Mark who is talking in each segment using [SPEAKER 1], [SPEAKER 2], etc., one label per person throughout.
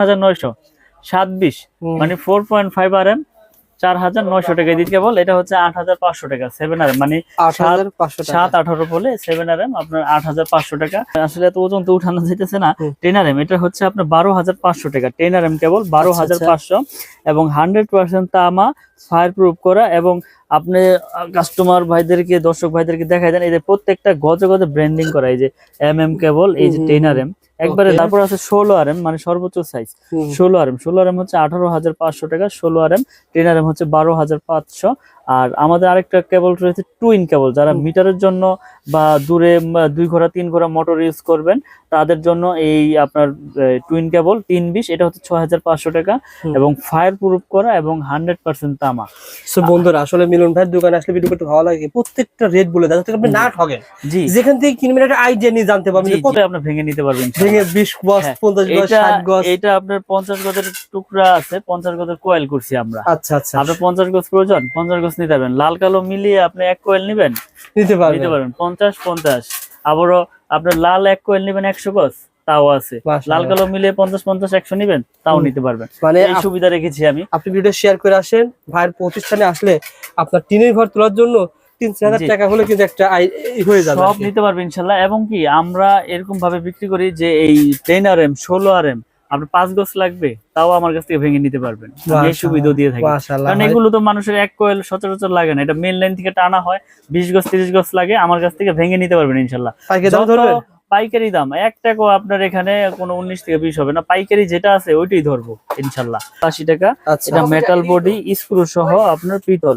[SPEAKER 1] হাজার নয়শো। সাত বিশ মানে four point five R M চার হাজার নয়শো টাকা। দিতে কেবল এটা হচ্ছে আট হাজার পাঁচশো টাকা সেভেন আর মানে সাত আঠারো বলে সেভেন আর এম আপনার আট হাজার পাঁচশো টাকা। আসলে এত ওজন তো উঠানো না।
[SPEAKER 2] হুম।
[SPEAKER 1] টেন আর এম এটা হচ্ছে আপনার বারো হাজার পাঁচশো টাকা। টেন আর এম কেবল বারো
[SPEAKER 2] আচ্ছা,
[SPEAKER 1] হাজার
[SPEAKER 2] আচ্ছা।
[SPEAKER 1] পাঁচশো। এবং হান্ড্রেড পার্সেন্ট তামা ফায়ার প্রুফ করা এবং আপনি কাস্টমার ভাইদেরকে দর্শক ভাইদেরকে দেখাই দেন এই যে প্রত্যেকটা গজে গজে ব্র্যান্ডিং করা এই যে এম এম কেবল এই যে
[SPEAKER 2] হুম,
[SPEAKER 1] টেন আর এম একবারে তারপর আছে ষোলো আর এম মানে সর্বোচ্চ সাইজ ষোলো আর এম ষোলো আর এম হচ্ছে আঠারো হাজার পাঁচশো টাকা ষোলো R M ten R M হচ্ছে বারো হাজার পাঁচশো। আর আমাদের আরেকটা কেবল রয়েছে টুইন কেবল যারা মিটারের জন্য বা দূরে দুই ঘোড়া তিন ঘোড়া মোটর ইউজ করবেন তাদের জন্য এই আপনার টুইন কেবল তিন বিশ এটা হচ্ছে ছয় হাজার পাঁচশো টাকা এবং ফায়ার প্রুফ করা এবং হান্ড্রেড পার্সেন্ট তামা।
[SPEAKER 2] বন্ধুরা আসলে মিলন ভাইয়ের দোকানে আসলে ভিডিও করতে ভালো লাগে। প্রত্যেকটা রেট বলে দেয় আপনি না ঠকেন
[SPEAKER 1] জি।
[SPEAKER 2] যেখান থেকে কিনবেন একটা আইডিয়া নিয়ে জানতে পারবেন কত
[SPEAKER 1] আপনি ভেঙে নিতে পারবেন
[SPEAKER 2] ভেঙে বিশ গজ
[SPEAKER 1] হ্যাঁ,
[SPEAKER 2] পঞ্চাশ গজ
[SPEAKER 1] এটা
[SPEAKER 2] ষাট গজ।
[SPEAKER 1] এটা আপনার পঞ্চাশ গজের টুকরা আছে পঞ্চাশ গজের কোয়েল করছি আমরা।
[SPEAKER 2] আচ্ছা আচ্ছা।
[SPEAKER 1] আপনার পঞ্চাশ গজ প্রয়োজন পঞ্চাশ গজ নিতে পারবেন। লাল কালো মিলিয়ে আপনি এক কোয়েল নিবেন।
[SPEAKER 2] নিতে
[SPEAKER 1] নিতে
[SPEAKER 2] পারবেন।
[SPEAKER 1] পারবেন পঞ্চাশ পঞ্চাশ। আবারও আপনার লাল এক কোয়েল নিবেন একশো গজ তাও আছে। লাল কালো মিলিয়ে পঞ্চাশ পঞ্চাশ একশো নিবেন তাও নিতে পারবেন।
[SPEAKER 2] মানে
[SPEAKER 1] এই সুবিধা রেখেছি আমি।
[SPEAKER 2] আপনি ভিডিও শেয়ার করে আসেন। ভাইয়ের প্রতিষ্ঠানে আসলে আপনার টিনের ঘর তোলার জন্য তিন চার হাজার টাকা হলে কিন্তু একটা হয়ে যাবে
[SPEAKER 1] সব নিতে পারবেন ইনশাল্লাহ। এবং কি আমরা এরকম ভাবে বিক্রি করি যে এই টেন আর এম ষোলো আর এম আপনার পাঁচ গজ লাগবে তাও আমার কাছ থেকে ভেঙে নিতে পারবেন। এই সুবিধা দিয়ে থাকি কারণ এগুলো তো মানুষের এক কোয়েল সচরাচর লাগে না। এটা মেন লাইন থেকে টানা হয় বিশ গজ তিরিশ গজ লাগে আমার কাছ থেকে ভেঙে নিতে পারবেন ইনশাল্লাহ
[SPEAKER 2] পাইকারি দাম
[SPEAKER 1] এক টাকাও আপনার এখানে কোনো উনিশ থেকে বিশ হবে না। পাইকারি যেটা আছে ওইটাই ধরবো ইনশাল্লাহ আশি টাকা
[SPEAKER 2] আচ্ছা।
[SPEAKER 1] এটা মেটাল বডি স্ক্রু সহ আপনার পিতল।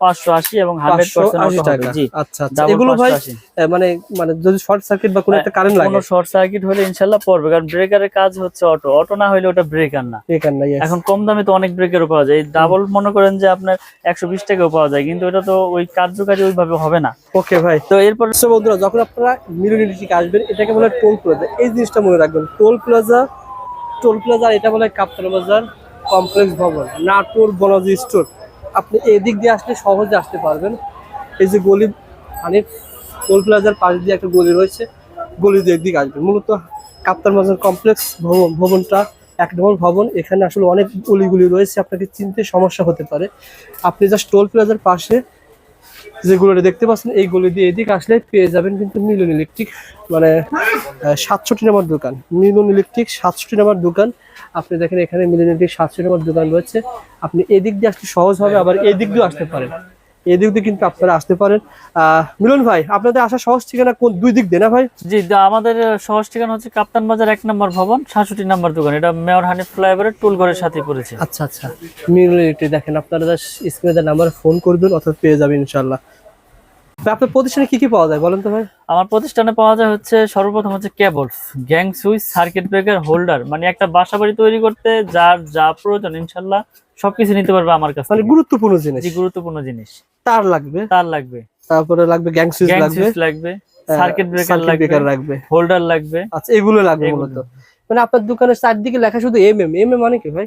[SPEAKER 1] পাঁচশো আশি এবং
[SPEAKER 2] টাকা।
[SPEAKER 1] জি
[SPEAKER 2] আচ্ছা আচ্ছা। এগুলো ভাই মানে মানে যদি শর্ট সার্কিট বা কোনো একটা কারেন্ট লাগে?
[SPEAKER 1] কোনো শর্ট সার্কিট হলে পড়বে কারণ ব্রেকারের কাজ হচ্ছে অটো অটো না হলে ওটা ব্রেকার না। এখন কম দামে তো অনেক ব্রেকেরও পাওয়া যায়। ডাবল মনে করেন যে আপনার একশো বিশ টাকাও পাওয়া যায় কিন্তু এটা তো ওই কার্যকারী ওইভাবে হবে না।
[SPEAKER 2] ওকে ভাই।
[SPEAKER 1] তো এরপর
[SPEAKER 2] বন্ধুরা যখন আপনারা থেকে আসবেন এটাকে বলে টোল প্লাজা এই জিনিসটা মনে রাখবেন টোল প্লাজা টোল প্লাজা এটা বলে কাপ্তান বাজার কমপ্লেক্স ভবন নাটোর বনজি স্টোর আপনি এদিক দিয়ে আসলে সহজে আসতে পারবেন। এই যে গলি মানে টোল প্লাজার পাশ দিয়ে একটা গলি রয়েছে, গলি দিয়ে এদিকে আসবেন মূলত কাপ্তান বাজার কমপ্লেক্স ভবন, ভবনটা এক নম্বর ভবন। এখানে আসলে অনেক গলিগুলি রয়েছে, আপনাকে চিনতে সমস্যা হতে পারে। আপনি জাস্ট টোল প্লাজার পাশে যে যেগুলো দেখতে পাচ্ছেন, এই গলি দিয়ে এদিকে আসলে পেয়ে যাবেন কিন্তু মিলন ইলেকট্রিক মানে সাতষট্টি নম্বর দোকান। মিলন ইলেকট্রিক সাতষট্টি নম্বর দোকান। আপনি দেখেন এখানে মিলন ইলেকট্রিক সাতষট্টি নম্বর দোকান রয়েছে। আপনি এদিক দিয়ে আসতে সহজ হবে আবার এদিক দিয়েও আসতে পারেন। এদিক দিয়ে কিন্তু আপনারা আসতে পারেন। মিলন ভাই আপনাদের আসা সহজ ঠিকানা কোন দুই দিক দিয়ে না ভাই?
[SPEAKER 1] জি আমাদের সহজ ঠিকানা হচ্ছে কাপ্তান বাজার এক নম্বর ভবন সাতষট্টি নম্বর দোকান। এটা মেয়র হানিফ ফ্লাইওভারের টুল ঘরের সাথে পড়েছে।
[SPEAKER 2] আচ্ছা আচ্ছা। মিলন ইলেকট্রিক দেখেন আপনারা স্ক্রিনে নাম্বারে ফোন করবেন অথবা পেয়ে যাবেন ইনশাল্লাহ আপনার প্রতিষ্ঠানে কি কি পাওয়া যায় বলেন তো ভাই?
[SPEAKER 1] আমার প্রতিষ্ঠানে পাওয়া যায় হচ্ছে সর্বপ্রথম হচ্ছে cables gang switch circuit breaker holder মানে একটা বাসা বাড়ি তৈরি করতে যার যা প্রয়োজন ইনশাল্লাহ সবকিছু নিতে পারবে আমার কাছে
[SPEAKER 2] মানে গুরুত্বপূর্ণ জিনিস।
[SPEAKER 1] জি গুরুত্বপূর্ণ জিনিস।
[SPEAKER 2] তার লাগবে।
[SPEAKER 1] তার লাগবে।
[SPEAKER 2] তারপরে লাগবে গ্যাং সুইচ
[SPEAKER 1] গ্যাং
[SPEAKER 2] লাগবে।
[SPEAKER 1] সুইচ লাগবে সার্কিট ব্রেকার লাগবে
[SPEAKER 2] লাগবে।
[SPEAKER 1] হোল্ডার লাগবে।
[SPEAKER 2] আচ্ছা এগুলো লাগবে। মূলত। মানে আপনার দোকানের চারদিকে লেখা শুধু এম এম এম এম মানে কি ভাই?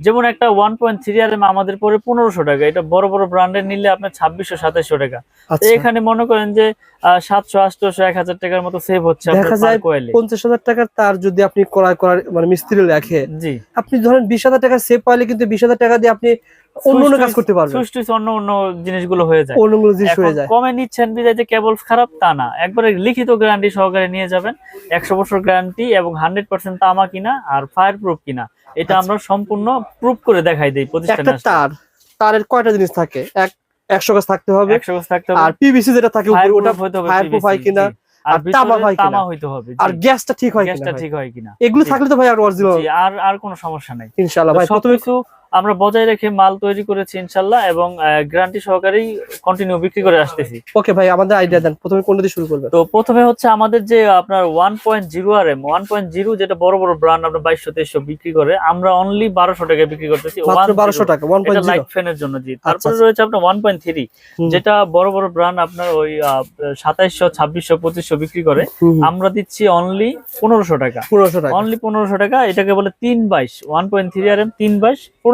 [SPEAKER 1] যেমন একটা one point three R M আমাদের পরে পনেরোশো টাকা। এটা বড় বড় ব্র্যান্ডের নিলে আপনার ছাব্বিশশো সাতাশশো টাকা।
[SPEAKER 2] আচ্ছা।
[SPEAKER 1] এখানে মনে করেন যে সাতশো আটশো এক হাজার টাকার মতো সেভ হচ্ছে।
[SPEAKER 2] পঞ্চাশ হাজার টাকার তার যদি আপনি ক্রয় করার মানে মিস্ত্রি লেখে।
[SPEAKER 1] জি।
[SPEAKER 2] আপনি ধরেন বিশ হাজার টাকা সেভ পাইলে কিন্তু বিশ হাজার টাকা দিয়ে আপনি অন্য কাজ করতে
[SPEAKER 1] সুইচ টুইচ অন্য অন্য জিনিসগুলো হয়ে যায়।
[SPEAKER 2] জিনিস হয়ে যায়।
[SPEAKER 1] কমে নিচ্ছেন বিদায় যে কেবল খারাপ তা না। একবারে লিখিত গ্যারান্টি সহকারে নিয়ে যাবেন। একশো বছর গ্যারান্টি এবং হান্ড্রেড পার্সেন্ট তামা কিনা আর ফায়ার প্রুফ কিনা এটা
[SPEAKER 2] আচ্ছা।
[SPEAKER 1] আমরা সম্পূর্ণ প্রুফ করে দেখাই দিই প্রতিষ্ঠানে
[SPEAKER 2] তার। তারের কয়টা জিনিস থাকে? এক একশো গাছ থাকতে হবে।
[SPEAKER 1] একশো গজ থাকতে হবে।
[SPEAKER 2] আর পিভিসি যেটা থাকে উপরে
[SPEAKER 1] ফায়ার
[SPEAKER 2] ওটা
[SPEAKER 1] প্রুফ
[SPEAKER 2] হয় কিনা,
[SPEAKER 1] আর
[SPEAKER 2] আর তামা হয়
[SPEAKER 1] তামা হইতে হবে
[SPEAKER 2] আর গ্যাসটা ঠিক হয়
[SPEAKER 1] গ্যাসটা ঠিক হয় কিনা।
[SPEAKER 2] এগুলো থাকলে তো ভাই আর অরিজিনাল
[SPEAKER 1] আর আর কোনো সমস্যা নাই।
[SPEAKER 2] ইনশাআল্লাহ ভাই প্রথমে
[SPEAKER 1] আমরা বজায় রেখে মাল তৈরি করেছি ইনশাল্লাহ এবং গ্যারান্টি সহকারেই কন্টিনিউ বিক্রি করে আসতেছি।
[SPEAKER 2] ওকে ভাই আমাদের আইডিয়া দেন। প্রথমে কোনটা দিয়ে শুরু করবেন?
[SPEAKER 1] তো প্রথমে হচ্ছে আমাদের যে আপনার one point zero R M one point zero যেটা বড় বড় ব্র্যান্ড আপনার বাইশশো তেইশশো বিক্রি করে আমরা অনলি বারোশো টাকায় বিক্রি করতেছি।
[SPEAKER 2] মাত্র
[SPEAKER 1] 1.0
[SPEAKER 2] বারোশো টাকা ওয়ান পয়েন্ট
[SPEAKER 1] লাইট ফ্যানের জন্য জি তারপরে
[SPEAKER 2] আচ্ছা।
[SPEAKER 1] রয়েছে আপনার ওয়ান পয়েন্ট থ্রি। যেটা বড় বড় ব্র্যান্ড আপনার ওই সাতাইশশো ছাব্বিশশো পঁচিশশো বিক্রি করে। আমরা দিচ্ছি অনলি পনেরোশো টাকা।
[SPEAKER 2] পনেরোশো টাকা।
[SPEAKER 1] অনলি পনেরোশো টাকা এটাকে বলে তিন বাইশ one point three R M তিন বাইশ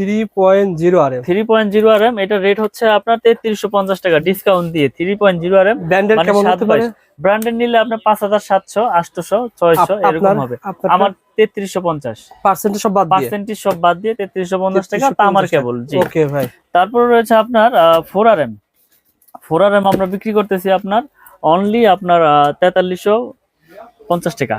[SPEAKER 2] three point zero R M
[SPEAKER 1] three point zero R M এটা রেট হচ্ছে আপনার তেত্রিশশো পঞ্চাশ টাকা ডিসকাউন্ট দিয়ে three point zero R M
[SPEAKER 2] ব্র্যান্ডের কেমন হতে পারে?
[SPEAKER 1] ব্র্যান্ডের নিলে আপনার পাঁচ হাজার সাতশো আটশোশো ছয়শো এরকম হবে। আমার তেত্রিশশো পঞ্চাশ।
[SPEAKER 2] পার্সেন্টেজ সব বাদ
[SPEAKER 1] পার্সেন্টেজ সব বাদ দিয়ে তেত্রিশশো পঞ্চাশ টাকা তামার কেবল
[SPEAKER 2] ওকে ভাই।
[SPEAKER 1] তারপর রয়েছে আপনার four R M four R M আমরা বিক্রি করতেছি আপনার অনলি আপনার তেতাল্লিশশো পঞ্চাশ টাকা।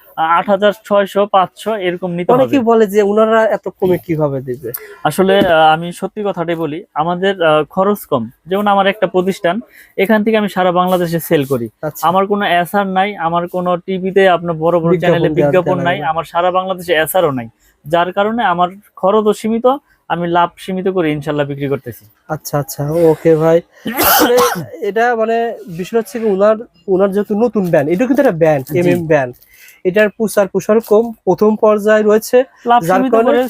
[SPEAKER 1] আট হাজার ছয়শো পাঁচশো এরকম নিতে
[SPEAKER 2] বলে যে ওনারা এত কমে কীভাবে দিবে?
[SPEAKER 1] আসলে আমি সত্যি কথাটাই বলি আমাদের খরচ কম। যেমন আমার একটা প্রতিষ্ঠান এখান থেকে আমি সারা বাংলাদেশে সেল করি।
[SPEAKER 2] আচ্ছা।
[SPEAKER 1] আমার কোনো এসআর নাই আমার কোনো টিভিতে আপনার বড় বড় চ্যানেলে বিজ্ঞাপন নাই। আমার সারা বাংলাদেশে এসআরও নাই। যার কারণে আমার খরচও সীমিত আমি লাভ সীমিত করে ইনশাল্লাহ বিক্রি করতেছি।
[SPEAKER 2] আচ্ছা আচ্ছা ওকে ভাই। এটা মানে বিষয় হচ্ছে উনার উনার যেহেতু নতুন ব্যান্ড এটা কিন্তু একটা ব্যান্ড। এম এম ব্যান্ড এটার প্রচার প্রসার কম প্রথম পর্যায়ে রয়েছে যার কারণে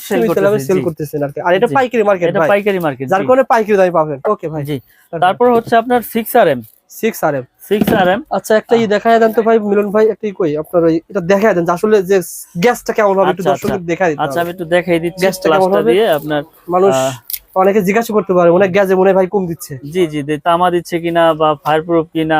[SPEAKER 1] সেল
[SPEAKER 2] করতেছেন আর কি। আর এটা পাইকারি মার্কেট
[SPEAKER 1] এটা পাইকারি মার্কেট
[SPEAKER 2] যার কারণে পাইকারি দামে পাবেন। ওকে ভাই।
[SPEAKER 1] জি। তারপর হচ্ছে আপনার six R M
[SPEAKER 2] six R M
[SPEAKER 1] six R M
[SPEAKER 2] আচ্ছা একটা ই দেখায় দেন তো ভাই মিলন ভাই একটা কই? আপনার ওই এটা দেখায় দেন আসলে যে গ্যাসটা কেমন হবে একটু
[SPEAKER 1] আচ্ছা,
[SPEAKER 2] দর্শকদের দেখায় দিতে
[SPEAKER 1] আচ্ছা আমি একটু দেখাই দিচ্ছি
[SPEAKER 2] গ্যাসটা কেমন হবে?
[SPEAKER 1] দিয়ে আপনার
[SPEAKER 2] মানুষ অনেকে জিজ্ঞাসা করতে পারে অনেক গ্যাসে মনে হয় ভাই কম দিচ্ছে।
[SPEAKER 1] জি জি তামা দিচ্ছে কিনা বা ফায়ার প্রুফ কিনা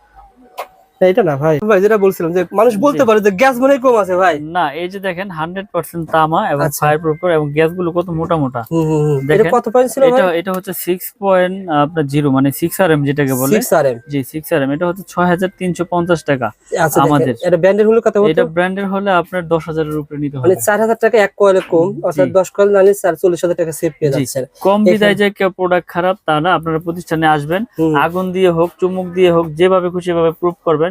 [SPEAKER 2] এটা না ভাই। ভাই যেটা বলছিলাম যে মানুষ বলতে। পারে যে গ্যাস মনে কম আছে ভাই।
[SPEAKER 1] না এই যে দেখেন হান্ড্রেড পার্সেন্ট তামা এবং
[SPEAKER 2] আচ্ছা।
[SPEAKER 1] ফায়ার প্রুফ এবং গ্যাসগুলো কত মোটা মোটা।
[SPEAKER 2] কত পয়েন্ট ছিল
[SPEAKER 1] এটা এটা হচ্ছে সিক্স পয়েন্ট আপনার জিরো মানে সিক্স আর এম যেটাকে বলে।
[SPEAKER 2] 6 আরএম
[SPEAKER 1] জি সিক্স আর এম এটা হচ্ছে ছয় হাজার তিনশো পঞ্চাশ টাকা
[SPEAKER 2] আচ্ছা আমাদের। এটা ব্র্যান্ডের হলো কত
[SPEAKER 1] এটা ব্র্যান্ডের হলে আপনার দশ হাজারের উপরে নিতে
[SPEAKER 2] মানে
[SPEAKER 1] হবে।
[SPEAKER 2] চার হাজার টাকা এক কয়েলে কম অর্থাৎ। দশ কয়েল নালে চার চল্লিশ হাজার টাকা সেভ পেয়ে যাচ্ছেন।
[SPEAKER 1] কম বিদায় যে কেউ প্রোডাক্ট খারাপ তা না আপনারা প্রতিষ্ঠানে আসবেন আগুন দিয়ে হোক চুমুক দিয়ে হোক যেভাবে খুশি ভাবে প্রুফ করবেন।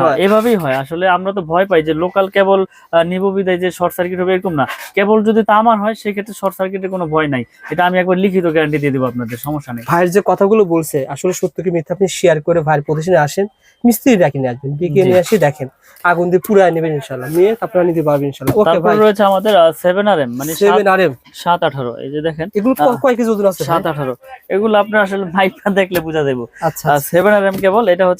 [SPEAKER 1] হ্যাঁ, এভাবেই হয়। আসলে আমরা তো ভয় পাই যে লোকাল কেবল নিববিদায় যে শর্ট সার্কিট হবে এরকম না। কেবল যদি তামার হয় সেক্ষেত্রে শর্ট সার্কিটের কোনো ভয় নাই। এটা আমি একবার লিখিত গ্যারান্টি দিয়ে দেবো আপনাদের সমস্যা নেই।
[SPEAKER 2] ভাইয়ের যে কথাগুলো বলছে আসলে সত্য কি মিথ্যা আপনি শেয়ার করে ভাইয়ের প্রতিষ্ঠানে আসেন মিস্ত্রি ডাকি নিয়ে আসবেন ডেকে নিয়ে আসি দেখেন। আগুন দিয়ে পুরাই নেবেন ইনশাল্লাহ নিয়ে আপনারা নিতে পারবেন ইনশাল্লাহ
[SPEAKER 1] তারপর রয়েছে আমাদের সেভেন আর এম মানে
[SPEAKER 2] সেভেন আর এম
[SPEAKER 1] সাত আঠারো এই যে দেখেন।
[SPEAKER 2] এগুলো কয় কেজি ওজন আছে
[SPEAKER 1] সাত আঠারো। এগুলো আপনার আসলে মাইকটা দেখলে বোঝা যাব
[SPEAKER 2] আচ্ছা
[SPEAKER 1] সেভেন আর এম কেবল এটা হচ্ছে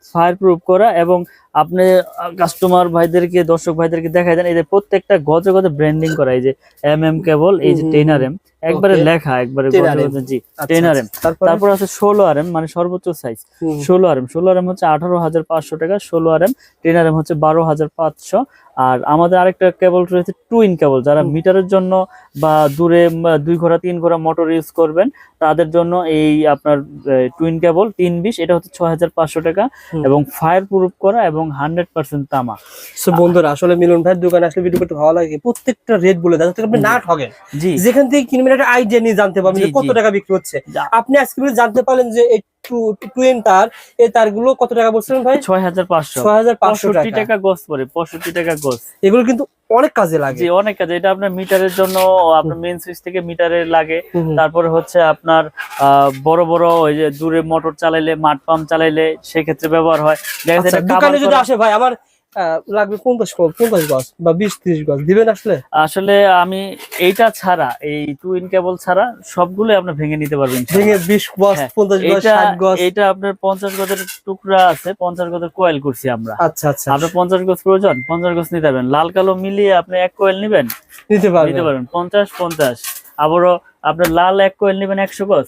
[SPEAKER 1] ফায়ার প্রুফ করা এবং আপনি কাস্টমার ভাইদেরকে দর্শক ভাইদেরকে দেখাই দেন এই যে প্রত্যেকটা গজে গজে ব্র্যান্ডিং করা এই যে এম এম কেবল এই যে টেনার এম একবারে লেখা একবারে
[SPEAKER 2] 10
[SPEAKER 1] গজে
[SPEAKER 2] RM
[SPEAKER 1] গজে জি টেন আর এম।
[SPEAKER 2] তারপর?
[SPEAKER 1] আছে ষোলো আর এম মানে সর্বোচ্চ সাইজ ষোলো আর এম ষোলো আর এম হচ্ছে আঠারো হাজার পাঁচশো টাকা ষোলো R M ten R M হচ্ছে বারো হাজার পাঁচশো। আর আমাদের আরেকটা কেবল রয়েছে টুইন কেবল যারা মিটারের জন্য বা দূরে দুই ঘোড়া তিন ঘোড়া মোটর ইউজ করবেন তাদের জন্য এই আপনার টুইন কেবল তিন বিশ এটা হচ্ছে ছয় হাজার পাঁচশো টাকা এবং ফায়ার প্রুফ করা এবং হান্ড্রেড পার্সেন্ট তামা।
[SPEAKER 2] বন্ধুরা আসলে মিলন ভাইয়ের দোকানে আসলে ভিডিও করতে ভালো লাগে। প্রত্যেকটা রেট বলে দেয় আপনি না
[SPEAKER 1] জি।
[SPEAKER 2] যেখান থেকে কিনবেন একটা আইডিয়া নিয়ে জানতে পারবেন কত টাকা বিক্রি হচ্ছে। আপনি আজকে জানতে পারলেন যে টুয়েন তার এই তারগুলো কত টাকা বলছিলেন ভাই?
[SPEAKER 1] ছয় হাজার পাঁচশো।
[SPEAKER 2] ছয় হাজার পাঁচশো টাকা।
[SPEAKER 1] টাকা গোস পরে পঁয়ষট্টি টাকা
[SPEAKER 2] এগুলো কিন্তু অনেক কাজে লাগে।
[SPEAKER 1] অনেক কাজে। এটা আপনার মিটারের জন্য আপনার মেন সুইচ থেকে মিটারে লাগে। তারপরে হচ্ছে আপনার আহ, বড় বড় ওই যে দূরে মোটর চালাইলে মাঠ পাম্প চালাইলে সেক্ষেত্রে ব্যবহার হয়। দেখা যাচ্ছে
[SPEAKER 2] আচ্ছা,
[SPEAKER 1] এটা
[SPEAKER 2] দোকানে যদি আসে ভাই আমার লাগবে পঞ্চাশ পঞ্চাশ গজ বা বিশ ত্রিশ গজ দিবেন আসলে?
[SPEAKER 1] আসলে আমি এইটা ছাড়া এই টু ইন কেবল ছাড়া সবগুলো আপনি ভেঙে নিতে পারবেন
[SPEAKER 2] ভেঙে বিশ গজ
[SPEAKER 1] হ্যাঁ,
[SPEAKER 2] পঞ্চাশ গজ ষাট গজ।
[SPEAKER 1] এটা আপনার পঞ্চাশ গজের টুকরা আছে পঞ্চাশ গজের কোয়েল করছি আমরা।
[SPEAKER 2] আচ্ছা আচ্ছা।
[SPEAKER 1] আপনার পঞ্চাশ গজ প্রয়োজন পঞ্চাশ গজ নিতে পারবেন। লাল কালো মিলিয়ে আপনি এক কোয়েল নিবেন?
[SPEAKER 2] নিতে
[SPEAKER 1] নিতে
[SPEAKER 2] পারবেন
[SPEAKER 1] পারবেন পঞ্চাশ পঞ্চাশ। আবারও আপনার লাল এক কোয়েল নিবেন একশো গজ?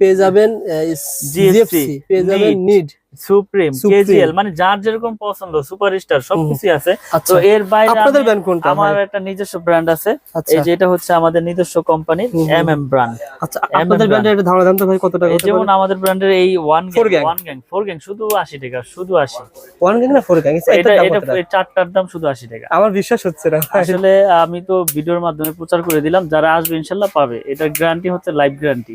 [SPEAKER 2] পেয়ে যাবেন জিএফসি পেয়ে যাবেন নিড
[SPEAKER 1] সুপ্রিম কেজিএল মানে যার যেরকম পছন্দ সুপারস্টার সবকিছু আছে। তো
[SPEAKER 2] আচ্ছা
[SPEAKER 1] এর বাইরে
[SPEAKER 2] আপনাদের
[SPEAKER 1] আমি-
[SPEAKER 2] কোনটা
[SPEAKER 1] আমার একটা নিজস্ব ব্র্যান্ড আছে।
[SPEAKER 2] আচ্ছা।
[SPEAKER 1] এই যে এটা হচ্ছে আমাদের নিজস্ব ব্র্যান্ড
[SPEAKER 2] আচ্ছা আপনাদের ব্যান্ডের একটা ধারণা দেন তো ভাই কত টাকা
[SPEAKER 1] যেমন আমাদের ব্র্যান্ডের এই one gang one gang four gang শুধু আশি টাকা শুধু আশি।
[SPEAKER 2] ওয়ান গ্যাং না ফোর গ্যাং
[SPEAKER 1] এটা এটা চারটার দাম শুধু আশি টাকা।
[SPEAKER 2] আমার বিশ্বাস হচ্ছে না
[SPEAKER 1] আসলে আমি তো ভিডিওর মাধ্যমে প্রচার করে দিলাম যারা আসবে ইনশাল্লাহ পাবে। এটা গ্যারান্টি হচ্ছে লাইফ গ্যারান্টি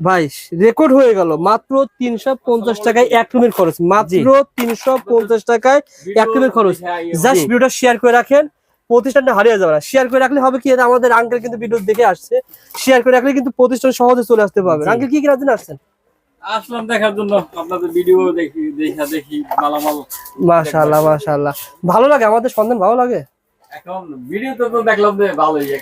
[SPEAKER 2] ভাই রেকর্ড হয়ে গেল। মাত্র তিনশো পঞ্চাশ টাকায় এক রুমের খরচ। মাত্র তিনশো পঞ্চাশ টাকায় এক রুমের খরচ। জাস্ট ভিডিওটা শেয়ার করে রাখেন। প্রতিষ্ঠানটা হারিয়ে যাবে না। শেয়ার করে রাখলে হবে কি? আমাদের আঙ্কেল কিন্তু ভিডিও দেখে আসছে। শেয়ার করে রাখলে কিন্তু প্রতিষ্ঠান সহজে চলে আসতে পারবে। আঙ্কেল কি কিনার জন্য আসছেন?
[SPEAKER 3] আসলাম দেখার জন্য। আপনাদের ভিডিও দেখি দেখা দেখি মালামাল
[SPEAKER 2] মাশাআল্লাহ মাশাআল্লাহ। ভালো লাগে? আমাদের সন্ধান ভালো লাগে?
[SPEAKER 3] তো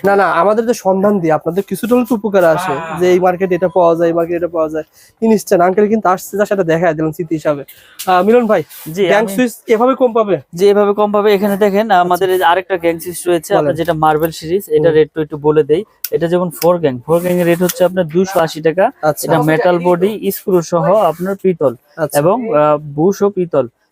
[SPEAKER 2] না না আমাদের যে সন্ধান দিই আপনাদের কিছুটা হলে উপকার আসে
[SPEAKER 3] হ্যাঁ।
[SPEAKER 2] যে এই মার্কেট এটা পাওয়া যায় এই মার্কেট এটা পাওয়া যায়। ইনস্ট্যান্ট আঙ্কেল কিন্তু আসছে যার সাথে দেখা দিলাম স্মৃতি হিসাবে। আহ, মিলন ভাই
[SPEAKER 1] জি
[SPEAKER 2] গ্যাং সুইচ এভাবে কম পাবে?
[SPEAKER 1] যে এভাবে কম পাবে। এখানে দেখেন আমাদের আরেকটা গ্যাং সিরিজ রয়েছে। আপনার যেটা মার্বেল সিরিজ এটা তো একটু বলে দেই। এটা যেমন ফোর গ্যাং ফোর গ্যাং এর রেট হচ্ছে আপনার দুইশো আশি টাকা। এটা মেটাল বডি স্ক্রু সহ আপনার পিতল
[SPEAKER 2] আচ্ছা।
[SPEAKER 1] এবং বুশ ও পিতল।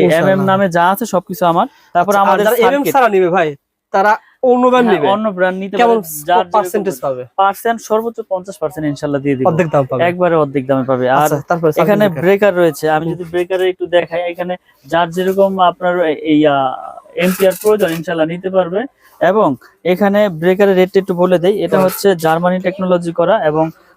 [SPEAKER 1] এই নামে যা আছে সবকিছু আমার। তারপর
[SPEAKER 2] আচ্ছা,
[SPEAKER 1] আমাদের
[SPEAKER 2] যারা এমএম ছাড়া নিবে ভাই তারা অন্য ব্যান্ড নিবে।
[SPEAKER 1] অন্য ব্র্যান্ড নিতে
[SPEAKER 2] কেমন
[SPEAKER 1] যার
[SPEAKER 2] পার্সেন্টেজ পাবে?
[SPEAKER 1] পার্সেন্ট সর্বোচ্চ পঞ্চাশ পার্সেন্ট ইনশাল্লাহ দিয়ে দিব।
[SPEAKER 2] অর্ধেক দাম পাবে।
[SPEAKER 1] একবারে অর্ধেক দামে পাবে। আর
[SPEAKER 2] আচ্ছা তারপর
[SPEAKER 1] এখানে ব্রেকার রয়েছে। আমি যদি ব্রেকারে একটু দেখাই এখানে যার যেরকম আপনার এই এমপিআর প্রয়োজন ইনশাল্লাহ নিতে পারবে। এবং এখানে ব্রেকারের রেটটা একটু বলে দেই। এটা
[SPEAKER 2] হ্যাঁ।
[SPEAKER 1] হচ্ছে জার্মানি টেকনোলজি করা এবং